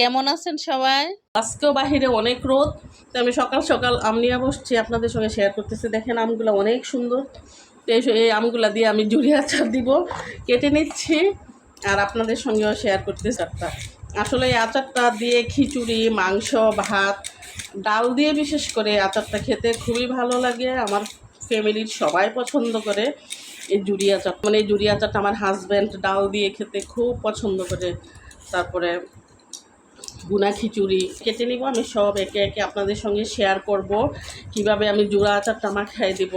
কেমন আছেন সবাই? আজকেও বাহিরে অনেক রোদ, তো আমি সকাল সকাল আম নিয়ে বসছি, আপনাদের সঙ্গে শেয়ার করতেছি। দেখেন আমগুলো অনেক সুন্দর। এই এই আমগুলো দিয়ে আমি জুড়ি আচার দিব, কেটে নিচ্ছি, আর আপনাদের সঙ্গেও শেয়ার করতে একটা আসলে এই আচারটা দিয়ে খিচুড়ি, মাংস, ভাত, ডাল দিয়ে বিশেষ করে আচারটা খেতে খুবই ভালো লাগে। আমার ফ্যামিলির সবাই পছন্দ করে এই জুড়ি আচার। মানে এই জুড়ি আচারটা আমার হাজব্যান্ড ডাল দিয়ে খেতে খুব পছন্দ করে। তারপরে গুনা খিচুড়ি, কেটে নিব আমি সব একে একে আপনাদের সঙ্গে শেয়ার করব। কীভাবে আমি জোড়া আচারটা মাখাই দিব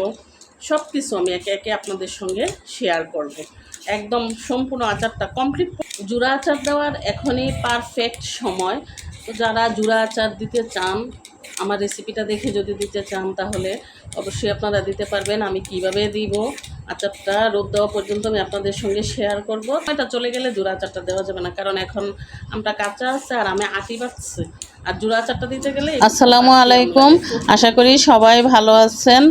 সব কিছু আমি একে একে আপনাদের সঙ্গে শেয়ার করব। একদম সম্পূর্ণ আচারটা কমপ্লিট জুড়া আচার দেওয়ার এখনই পারফেক্ট সময়। তো যারা জুড়া আচার দিতে চান, আমার রেসিপিটা দেখে যদি দিতে চান তাহলে অবশ্যই আপনারা দিতে পারবেন, আমি কীভাবে দিব আচারটা রোদ দেওয়া পর্যন্ত আমি আপনাদের সঙ্গে শেয়ার করব। এটা চলে গেলে জুড়া আচারটা দেওয়া যাবে না কারণ এখন আমরা কাঁচা আছে আর আমি আটি পাচ্ছি আর জুড়া আচারটা দিতে গেলে আসসালামু আলাইকুম। আশা করি সবাই ভালো আছেন।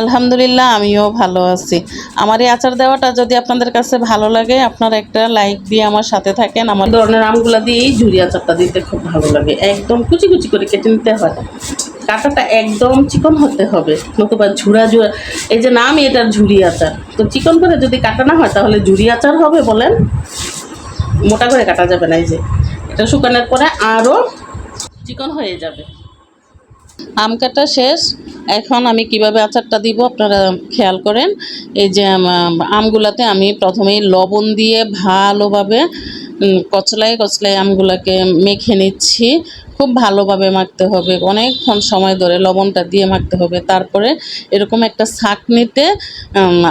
আলহামদুলিল্লাহ আমিও ভালো আছি। আমার এই আচার দেওয়াটা যদি আপনাদের কাছে ভালো লাগে আপনারা একটা লাইক দিয়ে আমার সাথে থাকেন। আমার ধরনের আমগুলা দিয়েই ঝুরি আচারটা দিতে খুব ভালো লাগে। একদম কুচি কুচি করে কেটে নিতে হয়। কাঁটাটা একদম চিকন হতে হবে, নতুবা ঝুড়া ঝুড়া, এই যে নাম এটার ঝুড়ি আচার। তো চিকন করে যদি কাটা না হয়, তাহলে ঝুড়ি আচার হবে বলেন। মোটা করে কাটা যাবে না, এই যে। এটা শুকানোর পরে আরও চিকন হয়ে যাবে। আম কাটা শেষ। এখন আমি কীভাবে আচারটা দিব আপনারা খেয়াল করেন। এই যে, আম- আমগুলাতে আমি প্রথমেই লবণ দিয়ে ভালোভাবে কচলায় কচলায় আমগুলাকে মেখে নিচ্ছি। খুব ভালোভাবে মাখতে হবে। অনেকক্ষণ সময় ধরে লবণটা দিয়ে মাখতে হবে। তারপরে এরকম একটা ছাঁকনিতে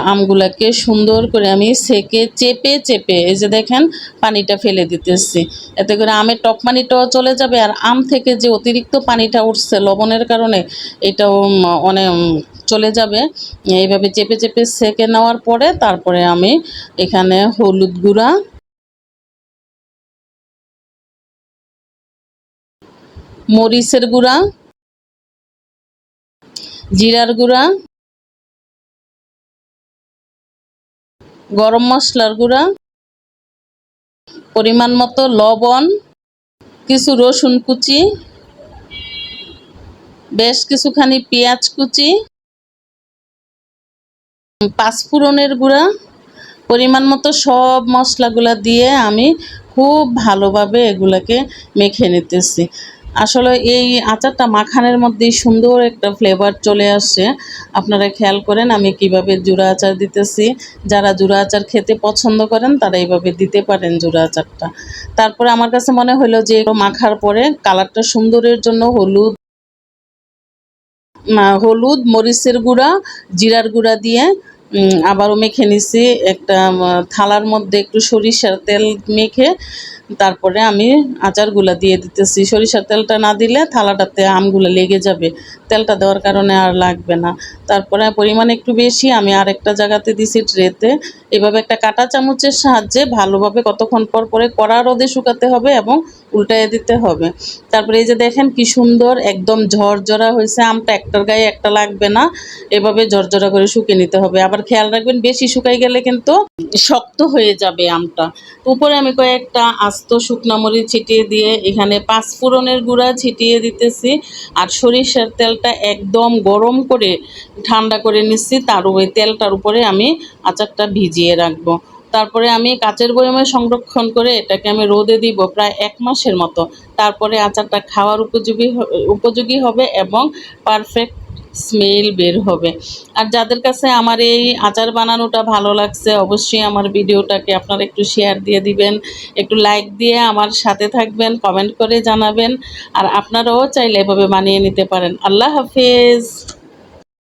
আমগুলাকে সুন্দর করে আমি সেকে চেপে চেপে, এই যে দেখেন পানিটা ফেলে দিতেছি। এতে করে আমের টক পানিটাও চলে যাবে। আর আম থেকে যে অতিরিক্ত পানিটা উঠছে লবণের কারণে, এটাও অনেক চলে যাবে। এইভাবে চেপে চেপে সেকে নেওয়ার পরে তারপরে আমি এখানে হলুদ গুঁড়া, মরিচের গুঁড়া, জিরার গুঁড়া, গরম মশলার গুঁড়া, পরিমাণ মতো লবণ, কিছু রসুন কুচি বেশ কিছুখানি পেঁয়াজ কুচি পাঁচফোড়নের গুঁড়া, পরিমাণ মতো সব মশলাগুলা দিয়ে আমি খুব ভালোভাবে এগুলাকে মেখে নিতেছি। আসলে এই আচারটা মাখানের মধ্যেই সুন্দর একটা ফ্লেভার চলে আসছে। আপনারা খেয়াল করেন আমি কীভাবে জুড়া আচার দিতেছি। যারা জুড়া আচার খেতে পছন্দ করেন, তারা এইভাবে দিতে পারেন জুড়া আচারটা। তারপরে আমার কাছে মনে হলো যে, মাখার পরে কালারটা সুন্দরের জন্য হলুদ হলুদ, মরিচের গুঁড়া, জিরার গুঁড়া দিয়ে আবারও মেখে নিছি। একটা থালার মধ্যে একটু সরিষার তেল মেখে তারপরে আমি আচারগুলা দিয়ে দিতেছি। সরিষার তেলটা না দিলে থালাটাতে আমগুলো লেগে যাবে। তেলটা দেওয়ার কারণে আর লাগবে না। তারপরে পরিমাণ একটু বেশি আমি আরেকটা জায়গাতে দিছি ট্রেতে। এভাবে একটা কাঁটা চামচের সাহায্যে ভালোভাবে কতক্ষণ পর পরে কড়া রোদে শুকাতে হবে এবং উল্টাইয়ে দিতে হবে। তারপরে এই যে দেখেন কি সুন্দর, একদম ঝরঝরা হয়েছে আমটা, একটার গায়ে একটা লাগবে না। এভাবে ঝরঝরা করে শুকিয়ে নিতে হবে। আবার খেয়াল রাখবেন, বেশি শুকাই গেলে কিন্তু শক্ত হয়ে যাবে আমটা। উপরে আমি কয়েকটা আস্ত শুকনা মরিচ ছিটিয়ে দিয়ে এখানে পাঁচ ফোড়নের গুঁড়া ছিটিয়ে দিতেছি। আর সরিষার তেলটা একদম গরম করে ঠান্ডা করে নিচ্ছি। তার ওই তেলটার উপরে আমি আচারটা ভিজিয়ে রাখব। তারপরে আমি কাচের বয়মে সংরক্ষণ করে এটাকে আমি রোদে দিব প্রায় এক মাসের মতো। তারপরে আচারটা খাওয়ার উপযোগী উপযোগী হবে এবং পারফেক্ট স্মেল বের হবে। আর যাদের কাছে আমার এই আচার বানানোটা ভালো লাগছে, অবশ্যই আমার ভিডিওটাকে আপনারা একটু শেয়ার দিয়ে দিবেন, একটু লাইক দিয়ে আমার সাথে থাকবেন কমেন্ট করে জানাবেন, আর আপনারাও চাইলে এভাবে বানিয়ে নিতে পারেন। আল্লাহ হাফেজ!